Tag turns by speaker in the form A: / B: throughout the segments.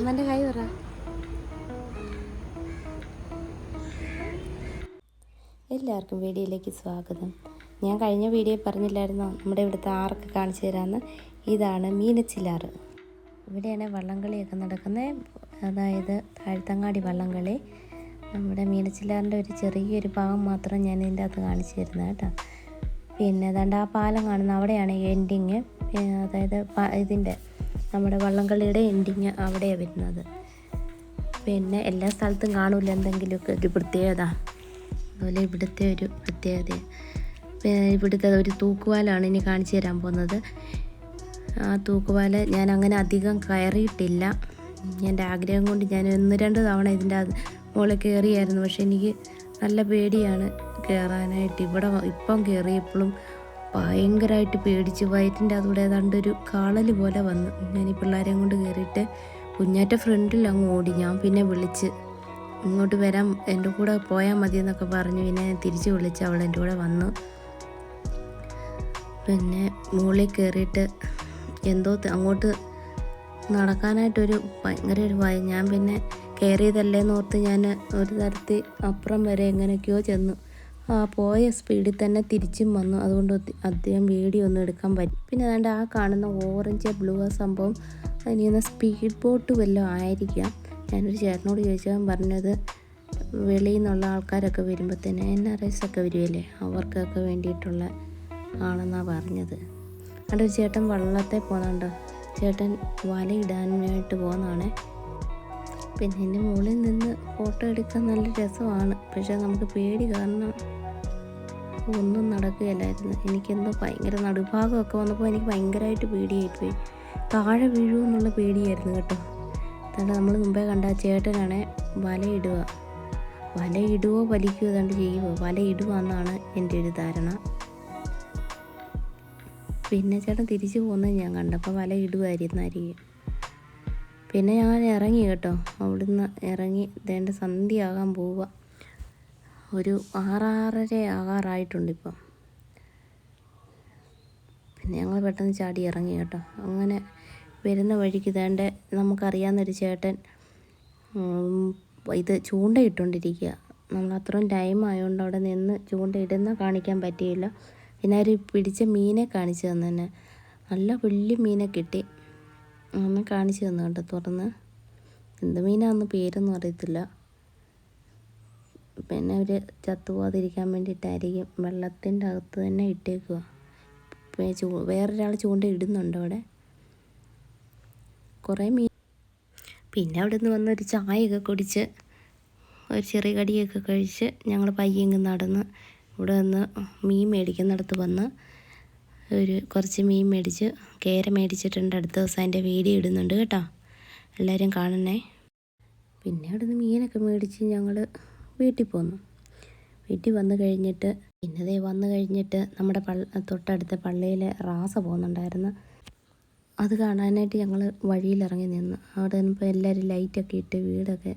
A: അമ്മന്റെ കൈ പറ എല്ലാവർക്കും വീഡിയോയിലേക്ക് സ്വാഗതം. ഞാൻ കഴിഞ്ഞ വീഡിയോ പറഞ്ഞില്ലായിരുന്നു? നമ്മുടെ ഇവിടുത്തെ ആർക്ക് കാണിച്ചു തരാമെന്ന് ഇതാണ് മീനച്ചിലാറ് ഇവിടെയാണ് വള്ളംകളിയൊക്കെ നടക്കുന്നത് അതായത് താഴ്ത്തങ്ങാടി വള്ളംകളി. നമ്മുടെ മീനച്ചിലാറിന്റെ ഒരു ചെറിയൊരു ഭാഗം മാത്രം ഞാൻ ഇതിന്റെ അകത്ത് കാണിച്ചു തരുന്നത് കേട്ടോ. പിന്നെ ഏതാണ്ട് ആ പാലം കാണുന്ന അവിടെയാണ് എൻഡിങ് അതായത് ഇതിന്റെ നമ്മുടെ വള്ളംകളിയുടെ എൻഡിങ് അവിടെയാണ് വരുന്നത്. പിന്നെ എല്ലാ സ്ഥലത്തും കാണൂല എന്തെങ്കിലുമൊക്കെ. ഒരു പ്രത്യേകത. അതുപോലെ ഇവിടുത്തെ ഒരു പ്രത്യേകത. ഇവിടുത്തെ ഒരു തൂക്കുവാലാണ് ഇനി കാണിച്ചു തരാൻ പോകുന്നത്. ആ തൂക്കുപാല ഞാൻ അങ്ങനെ അധികം കയറിയിട്ടില്ല. എന്റെ ആഗ്രഹം കൊണ്ട് ഞാൻ ഒന്ന് രണ്ട് തവണ ഇതിന്റെ മുകളിൽ കയറിയായിരുന്നു. പക്ഷേ എനിക്ക് നല്ല പേടിയാണ് കയറാനായിട്ട്. ഇവിടെ ഇപ്പം കയറിയപ്പോഴും ഭയങ്കരമായിട്ട് പേടിച്ച് വയറ്റിന്റെ അതുകൂടെ ഏതാണ്ട് ഒരു കാളൽ പോലെ വന്നു ഞാൻ ഈ പിള്ളേരെയും കൊണ്ട് കയറിയിട്ട് കുഞ്ഞാറ്റ ഫ്രണ്ടിൽ അങ്ങ് ഓടി. ഞാൻ പിന്നെ വിളിച്ച് ഇങ്ങോട്ട് വരാൻ എന്റെ കൂടെ പോയാൽ മതി എന്നൊക്കെ പറഞ്ഞു. പിന്നെ തിരിച്ച് വിളിച്ച് അവൾ എന്റെ കൂടെ വന്നു. പിന്നെ മുകളിൽ കയറിയിട്ട് എന്തോ അങ്ങോട്ട് നടക്കാനായിട്ടൊരു ഭയങ്കര ഒരു ഭയം. ഞാൻ പിന്നെ കയറിയതല്ലേന്ന് ഓർത്ത് ഞാൻ ഒരു തരത്തിൽ അപ്പുറം വരെ എങ്ങനെയൊക്കെയോ ചെന്നു. പോയ സ്പീഡിൽ തന്നെ തിരിച്ചും വന്നു. അതുകൊണ്ട് അദ്ദേഹം വീഡിയോ ഒന്നും എടുക്കാൻ പറ്റി പിന്നെ അതുകൊണ്ട് ആ കാണുന്ന ഓറഞ്ച് ബ്ലൂ ആ സംഭവം അതിന് സ്പീഡ് ബോട്ട് വല്ലതും ആയിരിക്കാം. ഞാനൊരു ചേട്ടനോട് ചോദിച്ചാൽ പറഞ്ഞത് വെളിയിൽ നിന്നുള്ള ആൾക്കാരൊക്കെ വരുമ്പോൾ തന്നെ എൻ ആർ എസ് ഒക്കെ വരുമല്ലേ അവർക്കൊക്കെ വേണ്ടിയിട്ടുള്ള ആണെന്നാണ് പറഞ്ഞത്. അവിടെ ചേട്ടൻ വള്ളത്തെ പോകുന്നുണ്ടോ ചേട്ടൻ വലയിടാനായിട്ട് പോകുന്നതാണ് പിന്നെ എന്റെ മുകളിൽ നിന്ന് ഫോട്ടോ എടുക്കാൻ നല്ല രസമാണ്. പക്ഷേ നമുക്ക് പേടി കാരണം ഒന്നും നടക്കുകയില്ലായിരുന്നു. എനിക്കെന്തോ ഭയങ്കര നടുഭാഗമൊക്കെ വന്നപ്പോൾ എനിക്ക് ഭയങ്കരമായിട്ട് പേടിയായിപ്പോയി താഴെ വീഴുമെന്നുള്ള പേടിയായിരുന്നു കേട്ടോ. അതുകൊണ്ട് നമ്മൾ മുമ്പേ കണ്ട ചേട്ടനാണെ വലയിടുക വലയിടുവോ വലിക്കുകയോ ഏതാണ്ട് ചെയ്യുമോ വലയിടുക എന്നാണ് എന്റെ ഒരു ധാരണ. പിന്നെ ചേട്ടൻ തിരിച്ചു പോകുന്നത് ഞാൻ കണ്ടപ്പോൾ വല ഇടുമായിരുന്നായിരിക്കും പിന്നെ ഞാൻ ഇറങ്ങി കേട്ടോ. അവിടുന്ന് ഇറങ്ങി ഇതേണ്ട സന്ധ്യയാകാൻ പോവുക. ഒരു ആറാറര ആകാറായിട്ടുണ്ട് ഇപ്പം. പിന്നെ ഞങ്ങൾ പെട്ടെന്ന് ചാടി ഇറങ്ങി കേട്ടോ. അങ്ങനെ വരുന്ന വഴിക്ക് ഇതേണ്ട നമുക്കറിയാവുന്നൊരു ചേട്ടൻ ഇത് ചൂണ്ടയിട്ടുകൊണ്ടിരിക്കുക നമ്മൾ അത്രയും ടൈം ആയതുകൊണ്ട് അവിടെ നിന്ന് ചൂണ്ടയിടുന്ന കാണിക്കാൻ പറ്റിയില്ല. പിന്നെ അവർ പിടിച്ച മീനെ കാണിച്ചു തന്നെ നല്ല വലിയ മീനെ കിട്ടി. അങ്ങനെ കാണിച്ചു തന്നു കേട്ടോ തുറന്ന്. എന്ത് മീനാന്ന് പേരൊന്നും അറിയത്തില്ല. പിന്നെ അവർ ചത്തുപോകാതിരിക്കാൻ വേണ്ടിയിട്ടായിരിക്കും വെള്ളത്തിന്റെ അകത്ത് തന്നെ ഇട്ടേക്കുക പിന്നെ ചൂ വേറൊരാൾ ചൂണ്ട ഇടുന്നുണ്ട് അവിടെ? കുറേ മീൻ പിന്നെ അവിടെ നിന്ന് വന്ന് ഒരു ചായയൊക്കെ കുടിച്ച് ഒരു ചെറിയ കടിയൊക്കെ കഴിച്ച് ഞങ്ങൾ പയ്യങ്ങ് നടന്ന് ഇവിടെ നിന്ന് മീൻ മേടിക്കുന്നിടത്ത് വന്ന് ഒരു കുറച്ച് മീൻ മേടിച്ച് കേര മേടിച്ചിട്ടുണ്ട്. അടുത്ത ദിവസം അതിന്റെ വീഡിയോ ഇടുന്നുണ്ട് കേട്ടോ. എല്ലാവരും കാണണേ. പിന്നെ അവിടെ നിന്ന് മീനൊക്കെ മേടിച്ച് ഞങ്ങൾ വീട്ടിൽ പോന്നു. വീട്ടിൽ വന്നു കഴിഞ്ഞിട്ട് പിന്നതേ വന്നു കഴിഞ്ഞിട്ട് നമ്മുടെ പള്ള തൊട്ടടുത്ത പള്ളിയിലെ റാസ പോകുന്നുണ്ടായിരുന്നു. അത് കാണാനായിട്ട് ഞങ്ങൾ വഴിയിലിറങ്ങി നിന്ന്. അവിടെ നിന്നിപ്പോൾ എല്ലാവരും ലൈറ്റൊക്കെ ഇട്ട് വീടൊക്കെ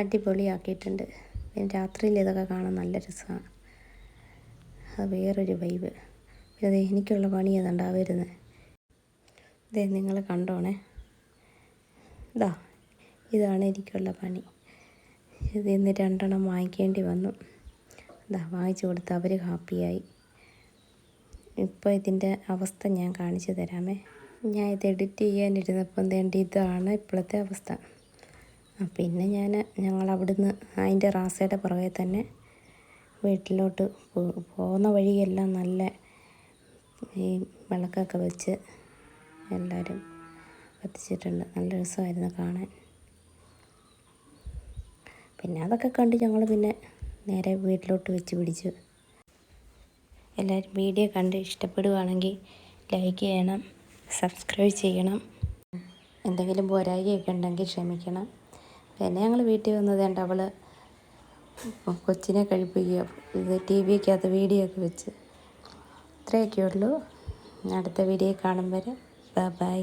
A: അടിപൊളിയാക്കിയിട്ടുണ്ട്. പിന്നെ രാത്രിയിൽ ഇതൊക്കെ കാണാൻ നല്ല രസമാണ്. അത് വേറൊരു വൈബ് പിന്നെ ദേ എനിക്കുള്ള പണി ഏതാണ്ടാ വരുന്നത് ഇതേ നിങ്ങൾ കണ്ടോണേ. ഇതാ ഇതാണ് എനിക്കുള്ള പണി. ഇത് ഇന്ന് രണ്ടെണ്ണം വാങ്ങിക്കേണ്ടി വന്നു. ഇതാ വാങ്ങിച്ചു കൊടുത്ത് അവർ ഹാപ്പിയായി. ഇപ്പോൾ ഇതിന്റെ അവസ്ഥ ഞാൻ കാണിച്ചു തരാമേ. ഞാൻ ഇത് എഡിറ്റ് ചെയ്യാനിരുന്നപ്പം വേണ്ടി ഇതാണ് ഇപ്പോഴത്തെ അവസ്ഥ. പിന്നെ ഞാൻ ഞങ്ങൾ അവിടുന്ന് അതിന്റെ റാസയുടെ പുറകെ തന്നെ വീട്ടിലോട്ട് പോകുന്ന വഴിയെല്ലാം നല്ല ഈ വിളക്കൊക്കെ വെച്ച് എല്ലാവരും കത്തിച്ചിട്ടുണ്ട്. നല്ല രസമായിരുന്നു കാണാൻ. പിന്നെ അതൊക്കെ കണ്ട് ഞങ്ങൾ പിന്നെ നേരെ വീട്ടിലോട്ട് വെച്ച് പിടിച്ചു. എല്ലാവരും വീഡിയോ കണ്ട് ഇഷ്ടപ്പെടുകയാണെങ്കിൽ ലൈക്ക് ചെയ്യണം സബ്സ്ക്രൈബ് ചെയ്യണം. എന്തെങ്കിലും പോരായികയൊക്കെ ഉണ്ടെങ്കിൽ ക്ഷമിക്കണം. പിന്നെ ഞങ്ങൾ വീട്ടിൽ വന്നത് കണ്ട് അവൾ കൊച്ചിനെ കഴിപ്പിക്കുക ടി വിക്കകത്ത് വീഡിയോ ഒക്കെ വെച്ച്. ഇത്രയൊക്കെ ഉള്ളൂ അടുത്ത വീഡിയോ കാണും വരെ. ബൈ